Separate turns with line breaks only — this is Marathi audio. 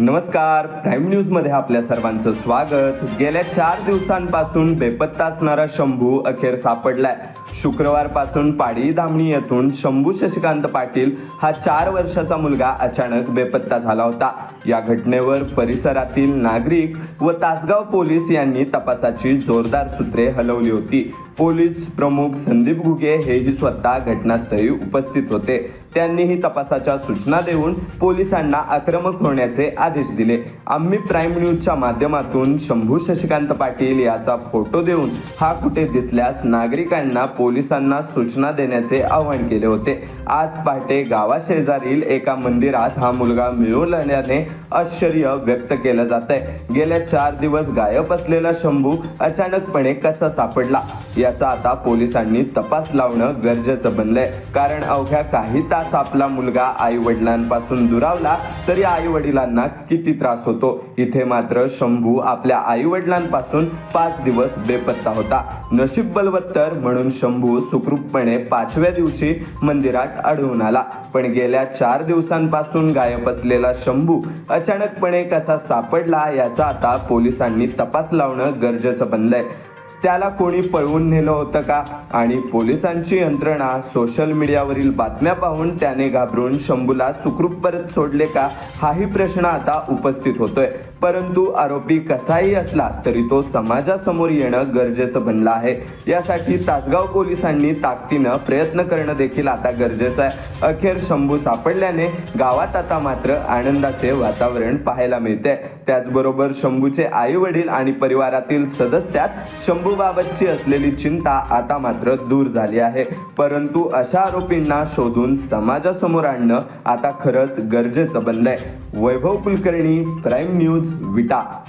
नमस्कार. प्राईम न्यूजमध्ये आपल्या सर्वांचं स्वागत. गेल्या चार दिवसांपासून बेपत्ता असणारा शंभू अखेर सापडलाय. शुक्रवारपासून पाडी धामणी येथून शंभू शशिकांत पाटील हा चार वर्षाचा मुलगा अचानक बेपत्ता झाला होता. या घटनेवर परिसरातील नागरिक व तासगाव पोलीस यांनी तपासाची जोरदार सूत्रे हलवली होती. पोलीस प्रमुख संदीप घुगे हेही स्वतः घटनास्थळी उपस्थित होते त्यांनीही तपासाच्या सूचना देऊन पोलिसांना आक्रमक होण्याचे आदेश दिले. आम्ही प्राईम न्यूजच्या माध्यमातून शंभू शशिकांत पाटील याचा फोटो देऊन हा कुठे दिसल्यास नागरिकांना पोलिसांना सूचना देण्याचे आवाहन केले होते. आज पहाटे गावाशेजारील एका मंदिरात हा मुलगा मिळून आल्याने आश्चर्य व्यक्त केलं जात आहे गेल्या चार दिवस गायब असलेला शंभू अचानकपणे कसा सापडला? याचा आता पोलिसांनी तपास लावणं गरजेचं बनलंय. कारण अवघ्या काही तास आपला मुलगा आई वडिलांपासून दुरावला तरी आई वडिलांना किती त्रास होतो? इथे मात्र शंभू आपल्या आई वडिलांपासून पाच दिवस बेपत्ता होता. नशीब बलवत्तर म्हणून शंभू सुखरूपपणे पाचव्या दिवशी मंदिरात आढळून आला. पण गेल्या चार दिवसांपासून गायब असलेला शंभू अचानकपणे कसा सापडला याचा आता पोलिसांनी तपास लावणं गरजेचं बनलंय. त्याला कोणी पळवून नेलं होतं का? आणि पोलिसांची यंत्रणा सोशल मीडियावरील बातम्या पाहून त्याने घाबरून शंभूला सुखरूप परत सोडले का? हाही प्रश्न आता उपस्थित होतोय. परंतु आरोपी कसाही असला तरी तो समाजासमोर येणं गरजेचं बनलं आहे. यासाठी तासगाव पोलिसांनी ताकदीनं प्रयत्न करणं देखील आता गरजेचं आहे. अखेर शंभू सापडल्याने गावात आता मात्र आनंदाचे वातावरण पाहायला मिळते त्याचबरोबर शंभूचे आई वडील आणि परिवारातील सदस्यात शंभूबाबतची असलेली चिंता आता मात्र दूर झाली आहे. परंतु अशा आरोपींना शोधून समाजासमोर आणणं आता खरंच गरजेचं बनलंय. Vaibhav Kulkarni prime news Vita.